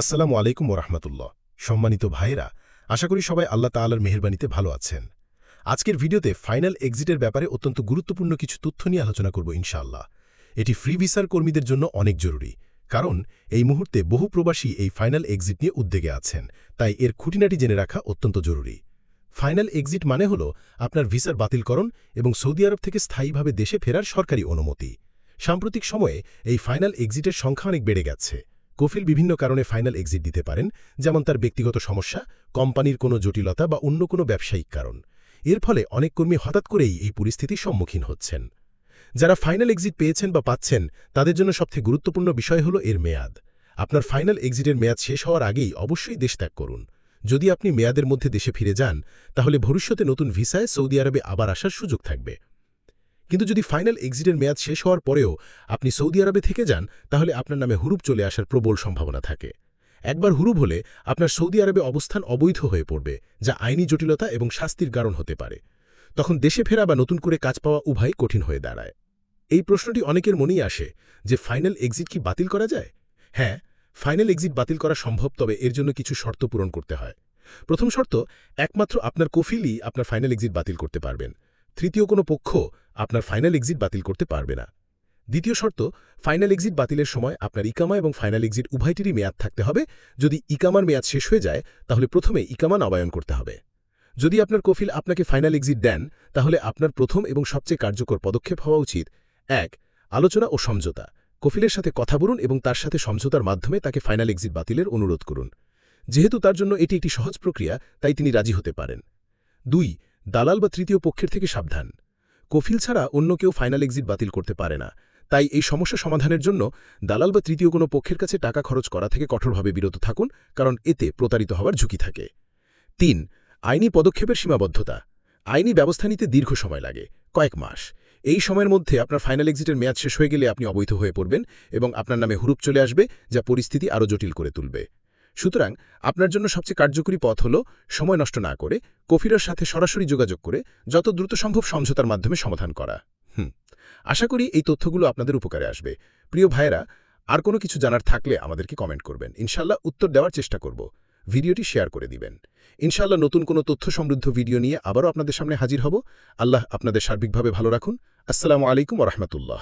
আসসালামু আলাইকুম ওরহমতুল্লাহ। সম্মানিত ভাইয়েরা, আশা করি সবাই আল্লাহ তাআলার মেহেরবানিতে ভালো আছেন। আজকের ভিডিওতে ফাইনাল এক্সিটের ব্যাপারে অত্যন্ত গুরুত্বপূর্ণ কিছু তথ্য নিয়ে আলোচনা করব ইনশাআল্লাহ। এটি ফ্রি ভিসার কর্মীদের জন্য অনেক জরুরি, কারণ এই মুহূর্তে বহু প্রবাসী এই ফাইনাল এক্সিট নিয়ে উদ্যোগে আছেন, তাই এর খুঁটিনাটি জেনে রাখা অত্যন্ত জরুরি। ফাইনাল এক্সিট মানে হল আপনার ভিসার বাতিলকরণ এবং সৌদি আরব থেকে স্থায়ীভাবে দেশে ফেরার সরকারি অনুমতি। সাম্প্রতিক সময়ে এই ফাইনাল এক্সিটের সংখ্যা অনেক বেড়ে গেছে। কফিল বিভিন্ন কারণে ফাইনাল এক্সিট দিতে পারেন, যেমন তার ব্যক্তিগত সমস্যা, কোম্পানির কোনো জটিলতা বা অন্য কোনো ব্যবসায়িক কারণ। এর ফলে অনেক কর্মী হঠাৎ করেই এই পরিস্থিতির সম্মুখীন হচ্ছেন। যারা ফাইনাল এক্সিট পেয়েছেন বা পাচ্ছেন, তাদের জন্য সবথেকে গুরুত্বপূর্ণ বিষয় হল এর মেয়াদ। আপনার ফাইনাল এক্সিটের মেয়াদ শেষ হওয়ার আগেই অবশ্যই দেশ ত্যাগ করুন। যদি আপনি মেয়াদের মধ্যে দেশে ফিরে যান, তাহলে ভবিষ্যতে নতুন ভিসায় সৌদি আরবে আবার আসার সুযোগ থাকবে। কিন্তু যদি ফাইনাল এক্সিটের মেয়াদ শেষ হওয়ার পরেও আপনি সৌদি আরবে থেকে যান, তাহলে আপনার নামে হুরুপ চলে আসার প্রবল সম্ভাবনা থাকে। একবার হুরুপ হলে আপনার সৌদি আরবে অবস্থান অবৈধ হয়ে পড়বে, যা আইনি জটিলতা এবং শাস্তির কারণ হতে পারে। তখন দেশে ফেরা বা নতুন করে কাজ পাওয়া উভয় কঠিন হয়ে দাঁড়ায়। এই প্রশ্নটি অনেকের মনেই আসে যে ফাইনাল এক্সিট কি বাতিল করা যায়? হ্যাঁ ফাইনাল এক্সিট বাতিল করা সম্ভব, তবে এর জন্য কিছু শর্ত পূরণ করতে হয়। প্রথম শর্ত, একমাত্র আপনার কফিলই আপনার ফাইনাল এক্সিট বাতিল করতে পারবেন। তৃতীয় কোনো পক্ষ আপনার ফাইনাল এক্সিট বাতিল করতে পারবে না। দ্বিতীয় শর্ত ফাইনাল এক্সিট বাতিলের সময় আপনার ইকামা এবং ফাইনাল এক্সিট উভয়টিরই মেয়াদ থাকতে হবে। যদি ইকামার মেয়াদ শেষ হয়ে যায়, তাহলে প্রথমে ইকামা নবায়ন করতে হবে। যদি আপনার কফিল আপনাকে ফাইনাল এক্সিট দেন, তাহলে আপনার প্রথম এবং সবচেয়ে কার্যকর পদক্ষেপ হওয়া উচিত। এক, আলোচনা ও সমঝোতা। কফিলের সাথে কথা বলুন এবং তার সাথে সমঝোতার মাধ্যমে তাকে ফাইনাল এক্সিট বাতিলের অনুরোধ করুন। যেহেতু তার জন্য এটি একটি সহজ প্রক্রিয়া, তাই তিনি রাজি হতে পারেন। দুই, দালাল বা তৃতীয় পক্ষের থেকে সাবধান। কফিল ছাড়া অন্য কেউ ফাইনাল এক্সিট বাতিল করতে পারে না। তাই এই সমস্যা সমাধানের জন্য দালাল বা তৃতীয় কোনো পক্ষের কাছে টাকা খরচ করা থেকে কঠোরভাবে বিরত থাকুন, কারণ এতে প্রতারিত হওয়ার ঝুঁকি থাকে। তিন, আইনি পদক্ষেপের সীমাবদ্ধতা। আইনি ব্যবস্থা নিতে দীর্ঘ সময় লাগে, কয়েক মাস। এই সময়ের মধ্যে আপনার ফাইনাল এক্সিটের মেয়াদ শেষ হয়ে গেলে আপনি অবৈধ হয়ে পড়বেন এবং আপনার নামে হুরুপ চলে আসবে, যা পরিস্থিতি আরও জটিল করে তুলবে। সুতরাং আপনার জন্য সবচেয়ে কার্যকরী পথ হল সময় নষ্ট না করে কফিরের সাথে সরাসরি যোগাযোগ করে যত দ্রুত সম্ভব সমঝোতার মাধ্যমে সমাধান করা। হুম, আশা করি এই তথ্যগুলো আপনাদের উপকারে আসবে। প্রিয় ভাইয়েরা, আর কোনো কিছু জানার থাকলে আমাদেরকে কমেন্ট করবেন। ইনশাল্লাহ উত্তর দেওয়ার চেষ্টা করব। ভিডিওটি শেয়ার করে দিবেন। ইনশাল্লাহ নতুন কোনো তথ্য সমৃদ্ধ ভিডিও নিয়ে আবারও আপনাদের সামনে হাজির হব। আল্লাহ আপনাদের সার্বিকভাবে ভালো রাখুন। আসসালামু আলাইকুম রহমতুল্লাহ।